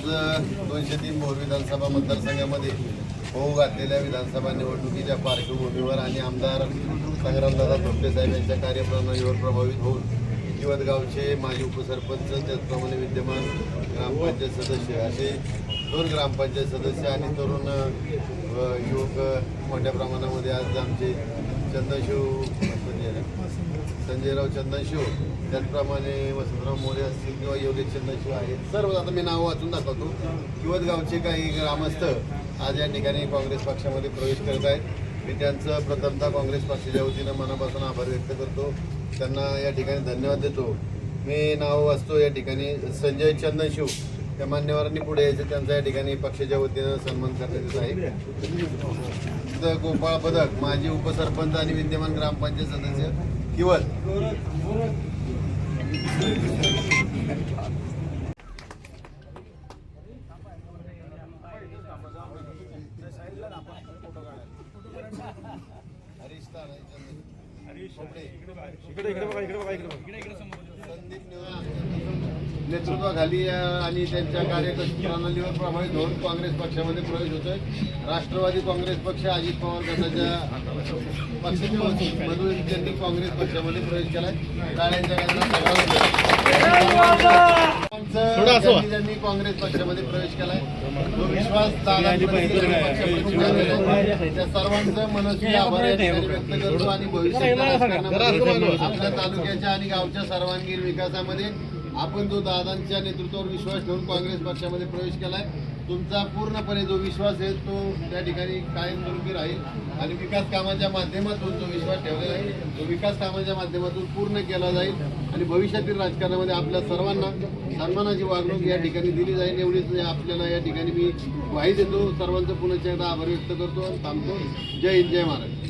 आज दोनशे तीन भोर विधानसभा मतदारसंघामध्ये होऊ घातलेल्या विधानसभा निवडणुकीच्या पार्श्वभूमीवर आणि आमदार संग्रामदादा धोपटे साहेब यांच्या कार्यप्रणालीवर प्रभावित होऊन किवतगावचे माजी उपसरपंच त्याचप्रमाणे विद्यमान ग्रामपंचायत सदस्य असे दोन ग्रामपंचायत सदस्य आणि तरुण युवक मोठ्या प्रमाणामध्ये आज आमचे चंद्रशिव संजयराव चंदनशिव त्याचप्रमाणे वसंतराव मोरे असतील किंवा योगेश चंदनशिव आहेत. सर्व आता मी नाव वाचून दाखवतो. किवत गावचे काही ग्रामस्थ आज या ठिकाणी काँग्रेस पक्षामध्ये प्रवेश करत आहेत. मी त्यांचं प्रथमतः काँग्रेस पक्षाच्या वतीनं मनापासून आभार व्यक्त करतो. त्यांना या ठिकाणी धन्यवाद देतो. मी नाव वाचतो या ठिकाणी संजय चंदनशिव. त्या मान्यवरांनी पुढे यायचं. त्यांचा या ठिकाणी पक्षाच्या वतीनं सन्मान करण्यात येत आहे. गोपाळ पदक माजी उपसरपंच आणि विद्यमान ग्रामपंचायत सदस्य किवत हरीश तानाजी चंद्र- खोपडे. संदीप निवरा- नेतृत्वाखाली आणि त्यांच्या कार्यप्रणालीवर प्रभावित होऊन काँग्रेस पक्षामध्ये प्रवेश होतोय. राष्ट्रवादी काँग्रेस पक्ष अजित पवार गटाच्या पक्षाच्या त्यांनी काँग्रेस पक्षामध्ये प्रवेश केलाय. ज्यांनी ज्यांनी काँग्रेस पक्षामध्ये प्रवेश केलाय. तो विश्वास. त्या सर्वांचं मनस्वी आभार व्यक्त करतो आणि राजकारणामध्ये आपल्या तालुक्याच्या आणि गावच्या सर्वांगीण विकासामध्ये आपण जो दादांच्या नेतृत्वावर विश्वास ठेवून काँग्रेस पक्षामध्ये प्रवेश केला आहे तुमचा पूर्णपणे जो विश्वास आहे तो त्या ठिकाणी कायमस्वरूपी राहील आणि विकास कामाच्या माध्यमातून जो विश्वास ठेवलेला आहे. तो विकास कामाच्या माध्यमातून पूर्ण केला जाईल आणि भविष्यातील राजकारणामध्ये आपल्या सर्वांना सन्मानाची वागणूक या ठिकाणी दिली जाईल. एवढीच आपल्याला या ठिकाणी मी ग्वाही देतो. सर्वांचं पुन्हा एकदा आभार व्यक्त करतो आणि थांबतो. जय हिंद जय महाराज